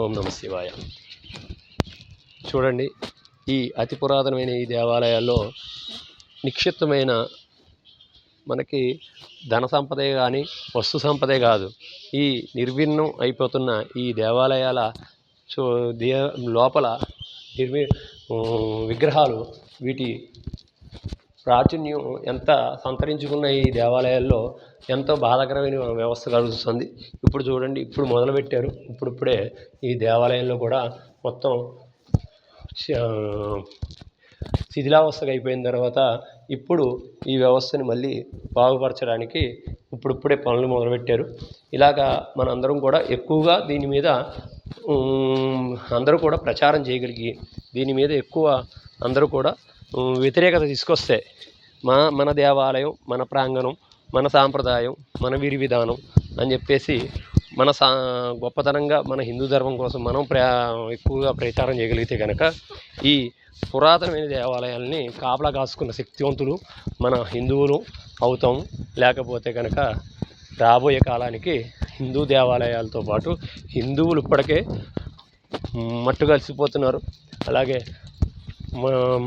ఓం నమ శివాయ. చూడండి ఈ అతి పురాతనమైన ఈ దేవాలయాల్లో నిక్షిప్తమైన మనకి ధన సంపదే కానీ వస్తు సంపదే కాదు. ఈ నిర్విన్నం అయిపోతున్న ఈ దేవాలయాల చూ దే లోపల నిర్వి విగ్రహాలు వీటి ప్రాచుర్యం ఎంత సంతరించుకున్న ఈ దేవాలయాల్లో ఎంతో బాధాకరమైన వ్యవస్థ కలుగుతుంది. ఇప్పుడు చూడండి ఇప్పుడు మొదలుపెట్టారు. ఇప్పుడిప్పుడే ఈ దేవాలయంలో కూడా మొత్తం శిథిలావస్థగా అయిపోయిన తర్వాత ఇప్పుడు ఈ వ్యవస్థని మళ్ళీ బాగుపరచడానికి ఇప్పుడిప్పుడే పనులు మొదలుపెట్టారు. ఇలాగా మనందరం కూడా ఎక్కువగా దీని మీద అందరూ కూడా ప్రచారం చేయగలిగి దీని మీద ఎక్కువ అందరూ కూడా వ్యతిరేకత తీసుకొస్తే మా మన దేవాలయం మన ప్రాంగణం మన సాంప్రదాయం మన విరి విధానం అని చెప్పేసి మన సా గొప్పతనంగా మన హిందూ ధర్మం కోసం మనం ప్రా ఎక్కువగా ప్రచారం చేయగలిగితే కనుక ఈ పురాతనమైన దేవాలయాల్ని కాపలా కాసుకున్న శక్తివంతులు మన హిందువులు అవుతాం. లేకపోతే కనుక రాబోయే కాలానికి హిందూ దేవాలయాలతో పాటు హిందువులు ఇప్పటికే మట్టు కలిసిపోతున్నారు అలాగే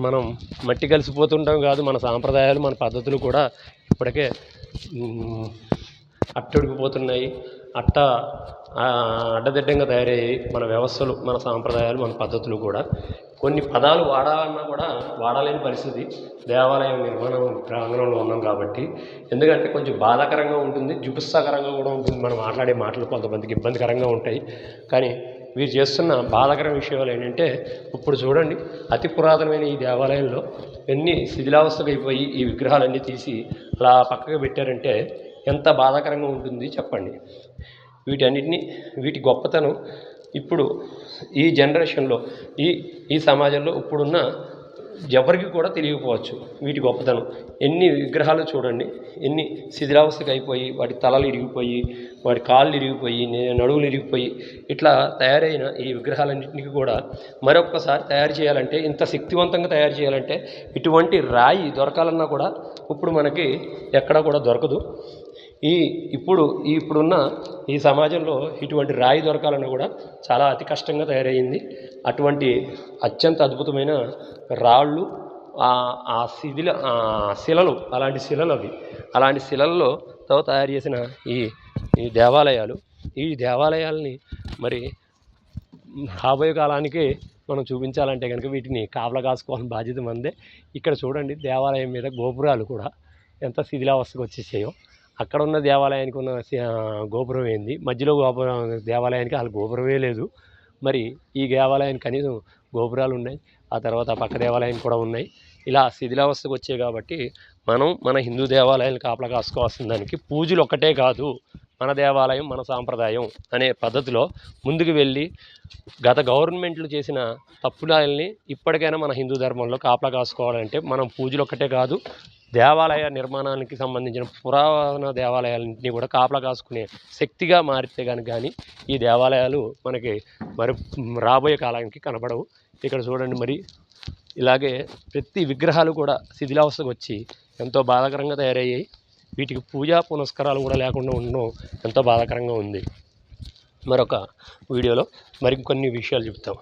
మనం మట్టి కలిసిపోతుంటాం కాదు మన సాంప్రదాయాలు మన పద్ధతులు కూడా ఇప్పటికే మ్, అట్ట అడ్డదిడ్డంగా తయారయ్యాయి మన వ్యవస్థలు మన సాంప్రదాయాలు మన పద్ధతులు కూడా. కొన్ని పదాలు వాడాలన్నా కూడా వాడలేని పరిస్థితి. దేవాలయం నిర్మాణం ప్రాంగణంలో ఉన్నాం కాబట్టి. ఎందుకంటే కొంచెం బాధాకరంగా ఉంటుంది జుగుప్సాకరంగా కూడా ఉంటుంది. మనం మాట్లాడే మాటలు కొంతమందికి ఇబ్బందికరంగా ఉంటాయి. కానీ వీరు చేస్తున్న బాధాకర విషయాలు ఏంటంటే ఇప్పుడు చూడండి అతి పురాతనమైన ఈ దేవాలయంలో ఎన్ని శిథిలావస్థకు అయిపోయి ఈ విగ్రహాలన్నీ తీసి అలా పక్కకు పెట్టారంటే ఎంత బాధాకరంగా ఉంటుంది చెప్పండి. వీటన్నిటిని వీటి గొప్పతనం ఇప్పుడు ఈ జనరేషన్లో ఈ ఈ సమాజంలో ఇప్పుడున్న ఎవరికి కూడా తెలియకపోవచ్చు వీటి గొప్పతనం. ఎన్ని విగ్రహాలు చూడండి ఎన్ని శిథిలావస్థకు అయిపోయి వాటి తలలు ఇరిగిపోయి వాటి కాళ్ళు ఇరిగిపోయి నడువులు ఇరిగిపోయి ఇట్లా తయారైన ఈ విగ్రహాలన్నింటినీ కూడా మరొక్కసారి తయారు చేయాలంటే ఇంత శక్తివంతంగా తయారు చేయాలంటే ఇటువంటి రాయి దొరకాలన్నా కూడా ఇప్పుడు మనకి ఎక్కడా కూడా దొరకదు. ఈ ఇప్పుడు ఇప్పుడున్న ఈ సమాజంలో ఇటువంటి రాయి దొరకాలని కూడా చాలా అతి కష్టంగా తయారయ్యింది. అటువంటి అత్యంత అద్భుతమైన రాళ్ళు ఆ- ఆ శిథిల శిలలు అలాంటి శిలలు అవి. అలాంటి శిలల్లో తో తయారు చేసిన ఈ ఈ దేవాలయాలు. ఈ దేవాలయాల్ని మరి రాబోయే కాలానికి మనం చూపించాలంటే కనుక వీటిని కాపలా కాసుకోవాలని బాధ్యత మందే. ఇక్కడ చూడండి దేవాలయం మీద గోపురాలు కూడా ఎంత శిథిలావస్థకు వచ్చేసాయో. అక్కడ ఉన్న దేవాలయానికి ఉన్న గోపురం ఏంది? మధ్యలో గోపురం దేవాలయానికి అసలు గోపురమే లేదు. మరి ఈ దేవాలయానికి కనీసం గోపురాలు ఉన్నాయి. ఆ తర్వాత పక్క దేవాలయం కూడా ఉన్నాయి. ఇలా శిథిలావస్థకు వచ్చాయి కాబట్టి మనం మన హిందూ దేవాలయాలను కాపలా కాసుకోవాల్సిన దానికి పూజలు ఒక్కటే కాదు. మన దేవాలయం మన సాంప్రదాయం అనే పద్ధతిలో ముందుకు వెళ్ళి గత గవర్నమెంట్లు చేసిన తప్పులాయల్ని ఇప్పటికైనా మన హిందూ ధర్మంలో కాపలా కాసుకోవాలంటే మనం పూజలు ఒక్కటే కాదు. దేవాలయ నిర్మాణానికి సంబంధించిన పురాతన దేవాలయాలన్నింటినీ కూడా కాపలా కాసుకునే శక్తిగా మారితే కనుక కానీ ఈ దేవాలయాలు మనకి మరి రాబోయే కాలానికి కనబడవు. ఇక్కడ చూడండి మరి ఇలాగే ప్రతి విగ్రహాలు కూడా శిథిలావస్థకు వచ్చి ఎంతో బాధాకరంగా తయారయ్యాయి. వీటికి పూజా పునస్కారాలు కూడా లేకుండా ఉండడం ఎంతో బాధాకరంగా ఉంది. మరొక వీడియోలో మరికొన్ని విషయాలు చెప్తాం.